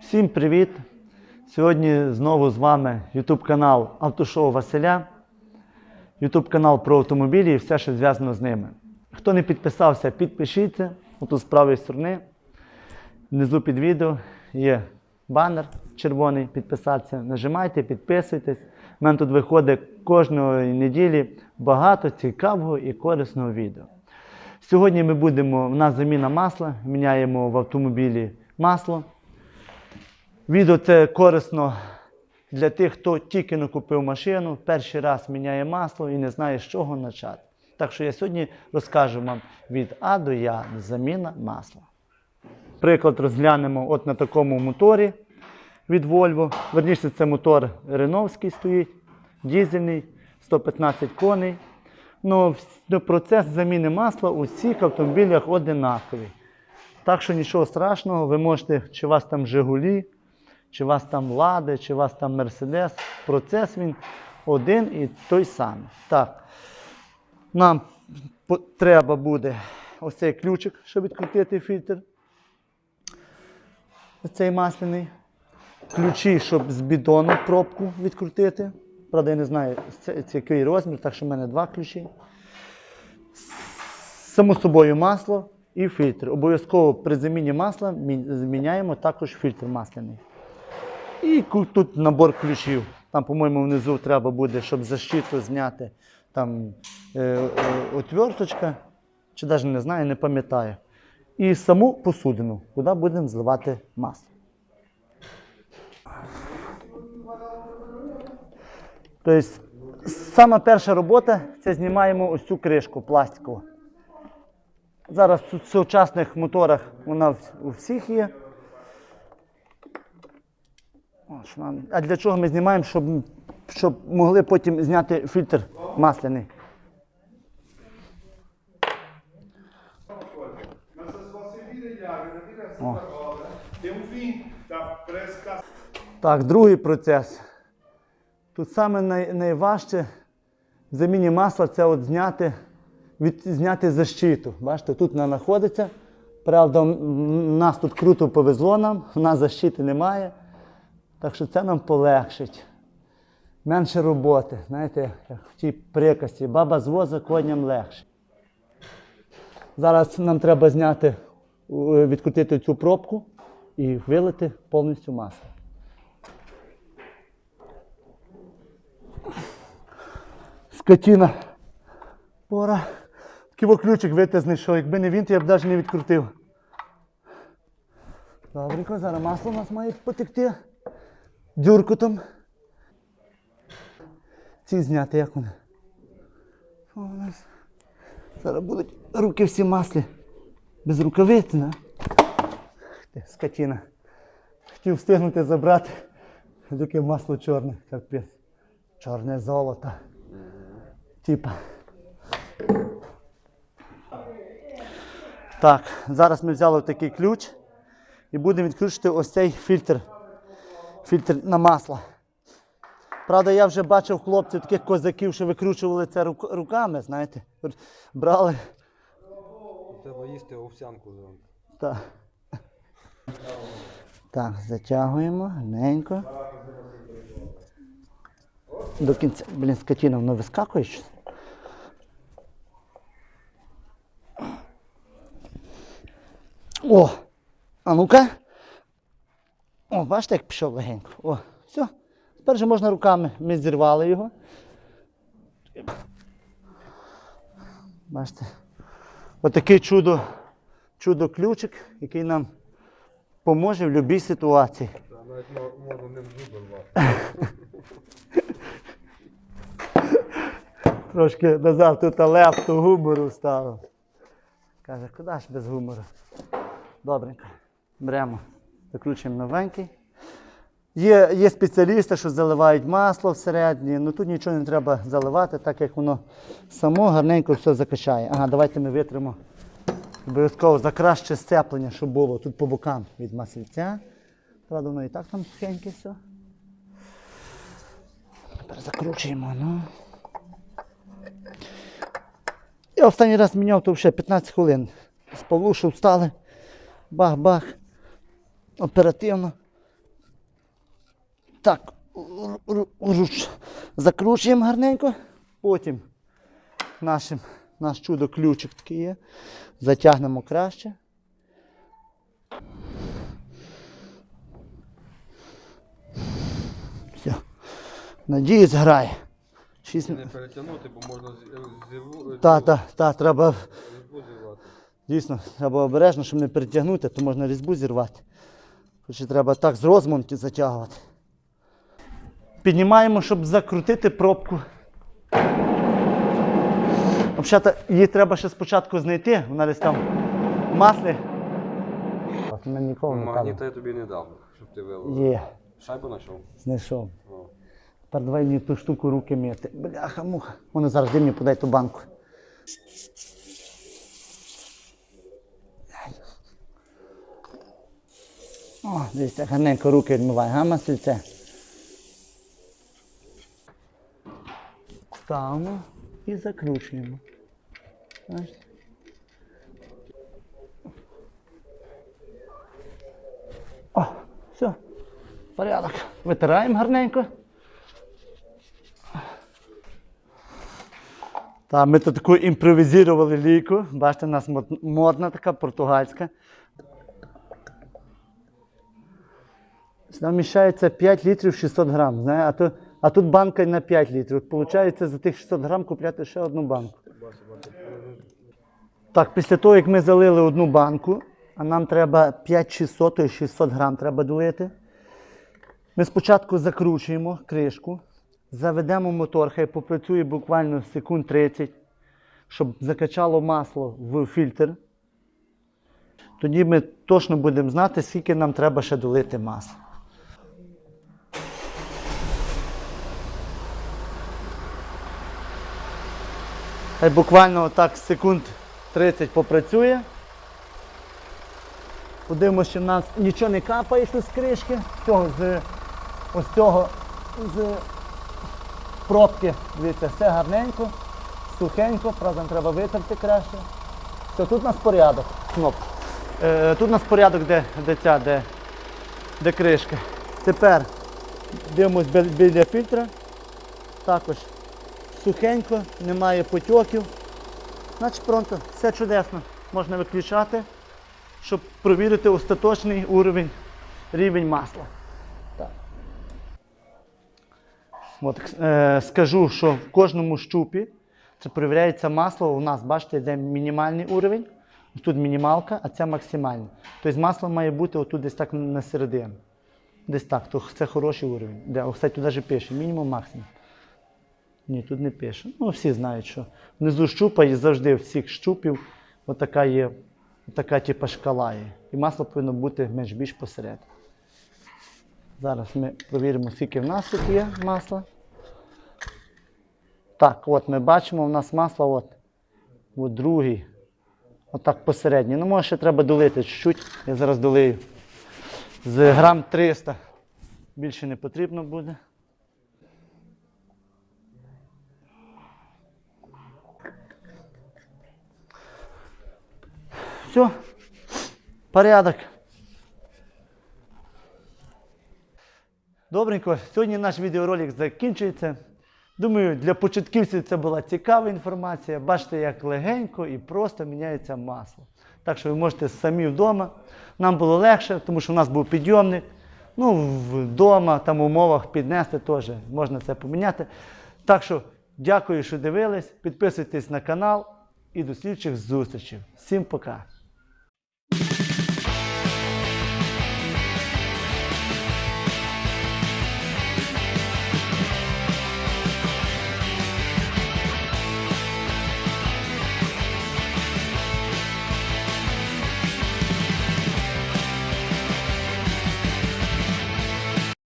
Всім привіт! Сьогодні знову з вами YouTube канал Автошоу Василя. YouTube канал про автомобілі і все, що зв'язано з ними. Хто не підписався, підпишіться. Отут з правої сторони. Внизу під відео є банер червоний підписатися. Нажимайте, підписуйтесь. У мене тут виходить кожної неділі багато цікавого і корисного відео. Сьогодні ми будемо, у нас заміна масла, міняємо в автомобілі масло. Відео це корисно для тих, хто тільки не купив машину, перший раз міняє масло і не знає, з чого почати. Так що я сьогодні розкажу вам від А до Я заміна масла. Приклад розглянемо от на такому моторі від Volvo. Верніше, це мотор Реновський стоїть, дізельний, 115 коней. Ну, процес заміни масла у всіх автомобілях одинаковий. Так що нічого страшного, ви можете, чи у вас там Жигулі, чи у вас там Лади, чи у вас там Мерседес. Процес він один і той самий. Так, нам треба буде ось цей ключик, щоб відкрутити фільтр. Ось цей масляний. Ключі, щоб з бідону пробку відкрутити. Правда, я не знаю, це, який розмір, так що в мене два ключі. Само собою масло і фільтр. Обов'язково при заміні масла мі- зміняємо також фільтр масляний. І тут набор ключів. Там, по-моєму, внизу треба буде, щоб защиту зняти там е, е, отверточка, чи навіть не знаю, не пам'ятаю. І саму посудину, куди будемо зливати масло. Тобто, сама перша робота це знімаємо ось цю кришку пластикову. Зараз в сучасних моторах вона у всіх є. О, А для чого ми знімаємо, щоб, щоб могли потім зняти фільтр масляний. Fresca Так, другий процес. Тут саме най, найважче в заміні масла це от зняти, від, зняти защиту. Бачите, тут вона знаходиться. Правда, нас тут круто повезло нам, в нас защити немає. Так що це нам полегшить. Менше роботи. Знаєте, як в тій приказці, баба з воза коням легше. Зараз нам треба зняти, е, відкрутити цю пробку і вилити повністю масло. Скотіна. Пора. Такий ключик вити знайшов. Якби не він, то я б навіть не відкрутив. Добренько, зараз масло у нас має потекти. Дюркотом. Ці зняти, як вони? У нас. Зараз будуть руки всі маслі. Без рукавиць, не? Скотіна. Хотів встигнути забрати. Таке масло чорне, капець. Чорне золото. Типа. Так, зараз ми взяли такий ключ і будемо відкручувати ось цей фільтр. Фільтр на масло. Правда, я вже бачив хлопців, таких козаків, що викручували це руками, знаєте. Брали. Треба їсти овсянку зранку. Так. Так, затягуємо гарненько. До кінця. Блін, скотіна, воно вискакує щось. О! А ну-ка. О, бачите, як пішов легенько. О, все. Тепер же можна руками. Ми зірвали його. Бачите. Отакий чудо, чудо ключик, який нам поможе в будь-якій ситуації. Навіть можна ним зуби рвати. Трошки назад тут лепту гумору ставив. Каже, куди ж без гумору? Добренько. Беремо, закручуємо новенький. Є, є спеціалісти, що заливають масло всередині, ну тут нічого не треба заливати, так як воно само гарненько все закачає. Ага, давайте ми витримо обов'язково за краще сцеплення, щоб було тут по бокам від маслиця. Правда, воно і так там сухеньке все. Тепер закручуємо, ну. Я останній раз міняв то вже 15 хвилин. з Павлушу встали. Бах-бах. Оперативно. Так, ру- ру- руч. закручуємо гарненько. Потім нашим, наш чудо ключик такий є. Затягнемо краще. Все. Надіюсь, грає. Шість... Не перетягнути, бо можна зірву. Та, та, та, треба Різьбу зірвати. Дійсно, треба обережно, щоб не перетягнути, то можна різьбу зірвати. Хоча треба так з розмом ті затягувати. Піднімаємо, щоб закрутити пробку. Взагалі, її треба ще спочатку знайти, вона десь там в маслі. Ніколи не Магніта я тобі не дав, щоб ти вилив. Є, Шайбу знайшов? знайшов. О. Тепер давай мені ту штуку руки мити. Бляха, муха. Вони зараз де мені подай ту банку. О, дивись, як гарненько руки відмивай, га, масильце? Ставимо і закручуємо. О, все, порядок. Витираємо гарненько. Та, ми тут таку імпровізували лійку. Бачите, у нас модна така португальська. Сюди вміщається 5 літрів 600 грам. Знає? А, то, а тут банка на 5 літрів. Получається за тих 600 грам купляти ще одну банку. Так, після того, як ми залили одну банку, а нам треба 5600 і 600 грам треба долити. Ми спочатку закручуємо кришку, заведемо мотор, хай попрацює буквально секунд 30, щоб закачало масло в фільтр. Тоді ми точно будемо знати, скільки нам треба ще долити масла. Буквально так секунд 30 попрацює. Подивимося, що в нас нічого не капає тут з кришки. Цього, з, ось цього з пробки. Дивіться, все гарненько, сухенько, правда, треба витерти краще. Все, тут у нас порядок. Кнопка. Е, тут у нас порядок, де, де ця, де, де кришка. Тепер дивимось бі- біля фільтра. Також сухенько, немає потьоків. Значить, пронто, все чудесно. Можна виключати, щоб провірити остаточний уровень, рівень масла. Так. От, е, скажу, що в кожному щупі це перевіряється масло. У нас, бачите, йде мінімальний уровень. Тут мінімалка, а це максимальний. Тобто масло має бути отут десь так на середину. Десь так, то це хороший уровень. Де, кстати, тут навіть пише мінімум максимум. Ні, тут не пише. Ну, всі знають, що внизу щупа і завжди всіх щупів отака є, така типа шкала є. І масло повинно бути менш-більш посеред. Зараз ми провіримо, скільки в нас тут є масла. Так, от ми бачимо, у нас масло от, от другий. Отак посередній. Ну, може ще треба долити чуть-чуть. Я зараз долию. З грам 300. Більше не потрібно буде. Все. Порядок. Добренько, сьогодні наш відеоролик закінчується. Думаю, для початківців це була цікава інформація. Бачите, як легенько і просто міняється масло. Так що ви можете самі вдома. Нам було легше, тому що у нас був підйомник. Ну, вдома, там в умовах піднести теж можна це поміняти. Так що дякую, що дивились. Підписуйтесь на канал і до слідчих зустрічей. Всім пока!